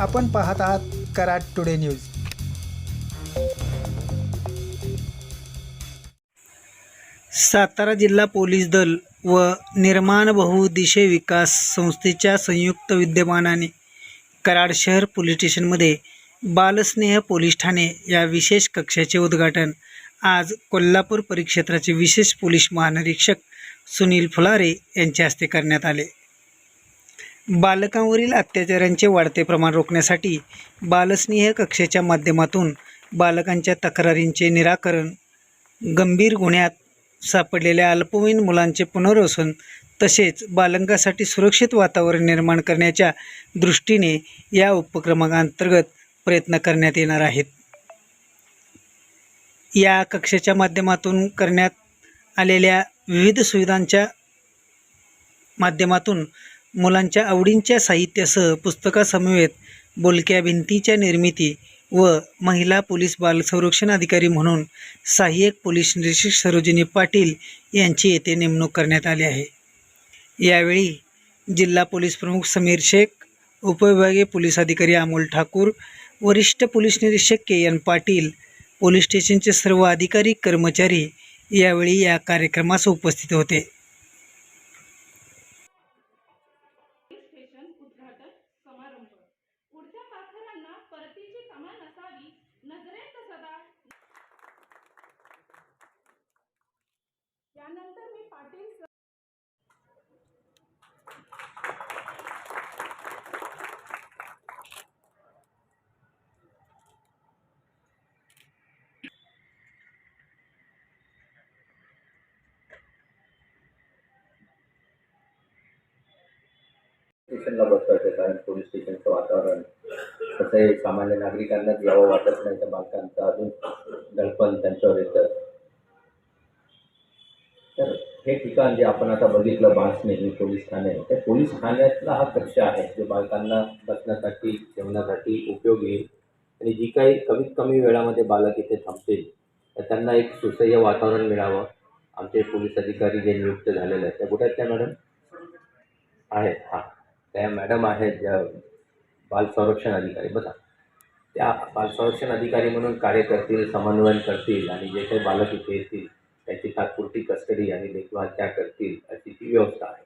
आपण पाहत आहात कराड टुडे न्यूज. सातारा जिल्हा पोलीस दल व निर्माण बहुदिशे विकास संस्थेच्या संयुक्त विद्यमानाने कराड शहर पोलीस स्टेशनमध्ये बालस्नेह पोलीस ठाणे या विशेष कक्षाचे उद्घाटन. आज कोल्हापूर परिक्षेत्राचे विशेष पोलीस महानिरीक्षक सुनील फुलारे यांच्या हस्ते करण्यात आले. बालकांवरील अत्याचारांचे वाढते प्रमाण रोखण्यासाठी बालस्नेह कक्षेच्या माध्यमातून बालकांच्या तक्रारींचे निराकरण गंभीर गुन्ह्यात सापडलेल्या अल्पवयीन मुलांचे पुनर्वसन तसेच बालकांसाठी सुरक्षित वातावरण निर्माण करण्याच्या दृष्टीने या उपक्रमांतर्गत प्रयत्न करण्यात येणार आहेत. या कक्षेच्या माध्यमातून करण्यात आलेल्या विविध सुविधांच्या माध्यमातून मुलांच्या आवडींच्या साहित्यासह पुस्तकासमवेत बोलक्या भिंतीच्या निर्मिती व महिला पोलीस बाल संरक्षण अधिकारी म्हणून सहाय्यक पोलीस निरीक्षक सरोजिनी पाटील यांची येथे नेमणूक करण्यात आली आहे. यावेळी जिल्हा पोलीस प्रमुख समीर शेख उपविभागीय पोलीस अधिकारी अमोल ठाकूर वरिष्ठ पोलीस निरीक्षक के एन पाटील पोलीस स्टेशनचे सर्व अधिकारी कर्मचारी यावेळी या कार्यक्रमास उपस्थित होते. नजरेत सदा। यानंतर मी पाटील स्टेशनला बसवायचं कारण पोलीस स्टेशनचं वातावरण। कसं आहे सामान्य नागरिकांना यावं वाटत नाही तर बालकांचं अजून दडपण त्यांच्यावर येतं. तर हे ठिकाण जे आपण आता बघितलं बाणस्नेही पोलीस ठाणे त्या पोलीस ठाण्यातला हा कक्ष आहे जो बालकांना बसण्यासाठी जेवणासाठी उपयोगी येईल. आणि जी काही कमीत कमी वेळामध्ये बालक इथे थांबतील तर त्यांना एक सुसह्य वातावरण मिळावं. आमचे पोलीस अधिकारी जे नियुक्त झालेले आहेत त्या कुठे आहेत त्या मॅडम आहेत. हां त्या मॅडम आहेत ज्या बाल संरक्षण अधिकारी. बघा त्या बाल संरक्षण अधिकारी म्हणून कार्य करतील समन्वयन करतील आणि जे काही बालक इथे येतील त्याची तात्पुरती कस्टडी आणि देखभाल त्या करतील अशी ती व्यवस्था आहे.